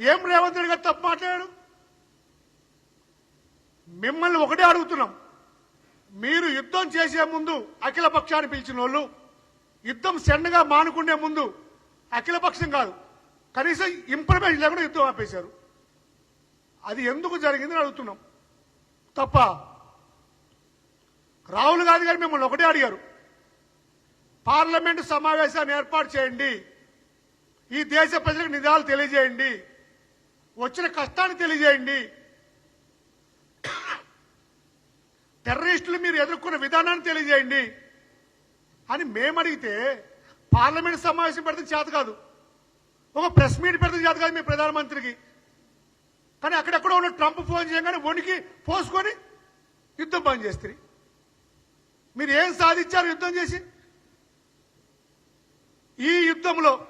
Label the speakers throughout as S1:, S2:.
S1: ఏం రేవంత్ రెడ్డి గారు తప్పు మాట్లాడాడు? మిమ్మల్ని ఒకటే అడుగుతున్నాం. మీరు యుద్ధం చేసే ముందు అఖిలపక్షాన్ని పిలిచిన వాళ్ళు యుద్ధం సెండగా మానుకునే ముందు అఖిలపక్షం కాదు కనీసం ఇంప్రమేషన్ లేకుండా యుద్ధం ఆపేశారు. అది ఎందుకు జరిగిందని అడుగుతున్నాం. తప్ప రాహుల్ గాంధీ గారు మిమ్మల్ని ఒకటే అడిగారు. పార్లమెంటు సమావేశాన్ని ఏర్పాటు చేయండి. ఈ దేశ ప్రజలకు నిజాలు తెలియజేయండి. వచ్చిన కష్టాన్ని తెలియజేయండి. టెర్రరిస్టులు మీరు ఎదుర్కొన్న విధానాన్ని తెలియజేయండి. అని మేము అడిగితే పార్లమెంట్ సమావేశం పెడితే చేత కాదు. ఒక ప్రెస్ మీట్ పెడితే చేత కాదు మీ ప్రధానమంత్రికి. కానీ అక్కడెక్కడ ఉన్న ట్రంప్ ఫోన్ చేయగానే వణికి పోసుకొని యుద్ధం బంద్ చేస్తారు. మీరు ఏం సాధించారు యుద్ధం చేసి? ఈ యుద్ధంలో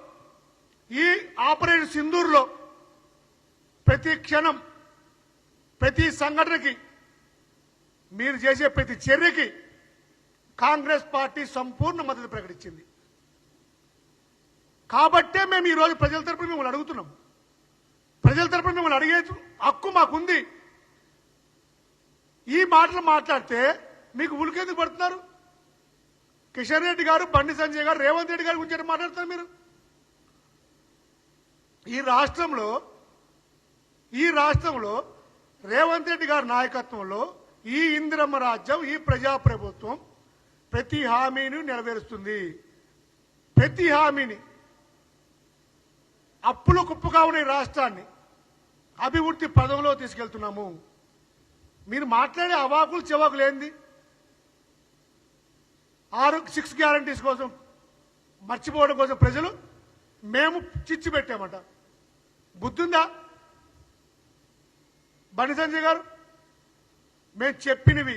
S1: ఈ ఆపరేషన్ సింధూర్లో ప్రతి క్షణం ప్రతి సంఘటనకి మీరు చేసే ప్రతి చర్యకి కాంగ్రెస్ పార్టీ సంపూర్ణ మద్దతు ప్రకటించింది. కాబట్టే మేము ఈరోజు ప్రజల తరపున మిమ్మల్ని అడుగుతున్నాం. ప్రజల తరపున మిమ్మల్ని అడిగే హక్కు మాకుంది. ఈ మాటలు మాట్లాడితే మీకు ఉలికెందుకు పడుతున్నారు? కిషన్ రెడ్డి గారు బండి సంజయ్ గారు రేవంత్ రెడ్డి గారి గురించి మాట్లాడుతున్నారు మీరు? ఈ రాష్ట్రంలో ఈ రాష్ట్రంలో రేవంత్ రెడ్డి గారి నాయకత్వంలో ఈ ఇందిరమ్మ రాజ్యం ఈ ప్రజాప్రభుత్వం ప్రతి హామీని నెరవేరుస్తుంది. ప్రతి హామీని అప్పులు కుప్పగా ఉన్న రాష్ట్రాన్ని అభివృద్ధి పదంలో తీసుకెళ్తున్నాము. మీరు మాట్లాడే అవాకులు చెవాకులు ఏంది? ఆరు సిక్స్ గ్యారంటీస్ కోసం మర్చిపోవడం కోసం ప్రజలు మేము చిచ్చు పెట్టామట. బుద్ధుందా? బండి సంజయ్ గారు మేము చెప్పినవి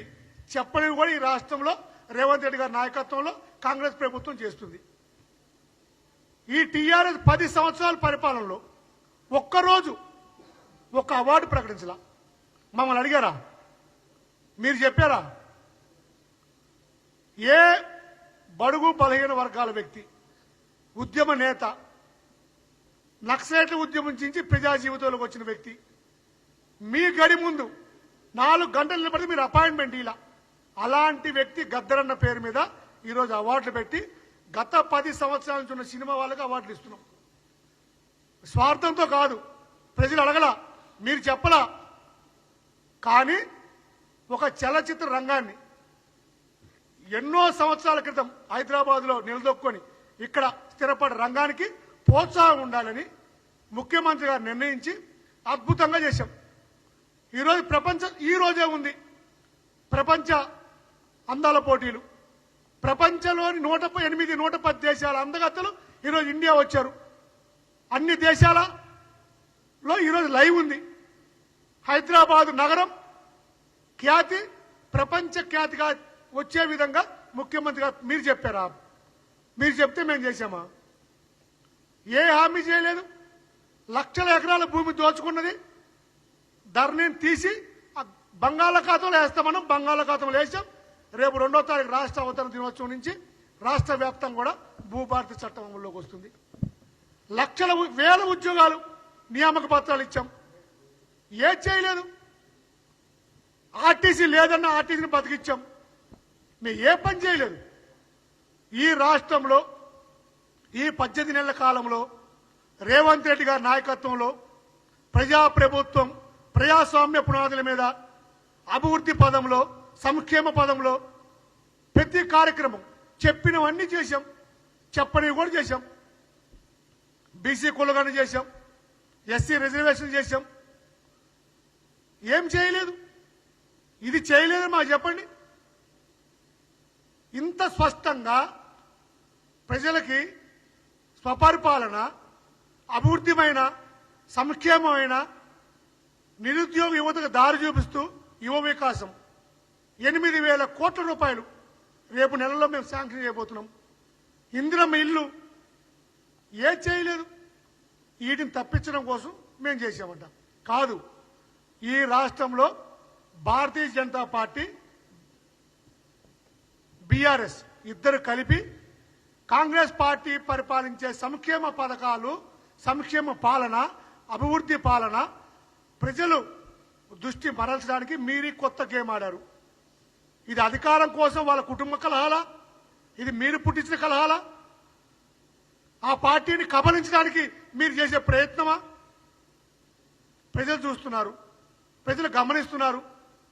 S1: చెప్పనివి కూడా ఈ రాష్ట్రంలో రేవంత్ రెడ్డి గారి నాయకత్వంలో కాంగ్రెస్ ప్రభుత్వం చేస్తుంది. ఈ టీఆర్ఎస్ పది సంవత్సరాల పరిపాలనలో ఒక్కరోజు ఒక్క అవార్డు ప్రకటించలా. మమ్మల్ని అడిగారా? మీరు చెప్పారా? ఏ బడుగు బలహీన వర్గాల వ్యక్తి ఉద్యమ నేత నక్సలైట్ల ఉద్యమం నుంచి ప్రజా జీవితంలోకి వచ్చిన వ్యక్తి మీ గడి ముందు నాలుగు గంటలు నిలబడి మీరు అపాయింట్మెంట్ ఇలా. అలాంటి వ్యక్తి గద్దరన్న పేరు మీద ఈరోజు అవార్డులు పెట్టి గత పది సంవత్సరాల నుంచి ఉన్న సినిమా వాళ్ళకి అవార్డులు ఇస్తున్నాం. స్వార్థంతో కాదు ప్రజలు అడగలా మీరు చెప్పలా. కానీ ఒక చలచిత్ర రంగాన్ని ఎన్నో సంవత్సరాల క్రితం హైదరాబాద్లో నిలదొక్కొని ఇక్కడ స్థిరపడే రంగానికి ప్రోత్సాహం ఉండాలని ముఖ్యమంత్రి గారు నిర్ణయించి అద్భుతంగా చేశాం. ఈరోజు ప్రపంచ ఈ రోజే ఉంది. ప్రపంచ అందాల పోటీలు. ప్రపంచంలోని నూట ఎనిమిది నూట పది దేశాల అందగత్తలు ఈరోజు ఇండియా వచ్చారు. అన్ని దేశాలలో ఈరోజు లైవ్ ఉంది. హైదరాబాద్ నగరం ఖ్యాతి ప్రపంచ ఖ్యాతిగా వచ్చే విధంగా ముఖ్యమంత్రి గారు మీరు చెప్పారా మీరు చెప్తే మేము చేశామా? ఏ హామీ చేయలేదు. లక్షల ఎకరాల భూమి దోచుకున్నది. ధరణిని తీసి బంగాళాఖాతంలో వేస్తామన్నాం బంగాళాఖాతంలో వేసాం. రేపు రెండో తారీఖు రాష్ట్ర అవతరణ దినోత్సవం నుంచి రాష్ట్ర వ్యాప్తంగా కూడా భూభారతి చట్టం అమల్లోకి వస్తుంది. లక్షల వేల ఉద్యోగాలు నియామక పత్రాలు ఇచ్చాం. ఏ చేయలేదు. ఆర్టీసీ లేదన్న ఆర్టీసీని బతికిచ్చాం. మేము ఏ పని చేయలేదు. ఈ రాష్ట్రంలో ఈ పద్దెనిమిది నెలల కాలంలో రేవంత్ రెడ్డి గారి నాయకత్వంలో ప్రజా ప్రభుత్వం ప్రజాస్వామ్య పునాదుల మీద అభివృద్ధి పదంలో సంక్షేమ పదంలో ప్రతి కార్యక్రమం చెప్పినవన్నీ చేశాం. చెప్పనివి కూడా చేశాం. బీసీ కులగణ చేశాం. ఎస్సీ రిజర్వేషన్ చేశాం. ఏం చేయలేదు. ఇది చేయలేదని మాకు చెప్పండి. ఇంత స్పష్టంగా ప్రజలకి స్వపరిపాలన అభివృద్ధిమైన సంక్షేమమైన నిరుద్యోగ యువతకు దారి చూపిస్తూ యువ వికాసం. ఎనిమిది వేల కోట్ల రూపాయలు రేపు నెలలో మేము శాంక్షన్ చేయబోతున్నాం. ఇందిరమ్మ ఇల్లు ఏ చేయలేదు. వీటిని తప్పించడం కోసం మేము చేసామంట కాదు ఈ రాష్ట్రంలో భారతీయ జనతా పార్టీ బీఆర్ఎస్ ఇద్దరు కలిపి కాంగ్రెస్ పార్టీ పరిపాలించే సంక్షేమ పథకాలు సంక్షేమ పాలన అభివృద్ధి పాలన ప్రజలు దృష్టి మరల్చడానికి మీరు కొత్త గేమ్ ఆడారు. ఇది అధికారం కోసం వాళ్ళ కుటుంబ కలహాలా? ఇది మీరు పుట్టించిన కలహాలా? ఆ పార్టీని కబలించడానికి మీరు చేసే ప్రయత్నమా? ప్రజలు చూస్తున్నారు. ప్రజలు గమనిస్తున్నారు.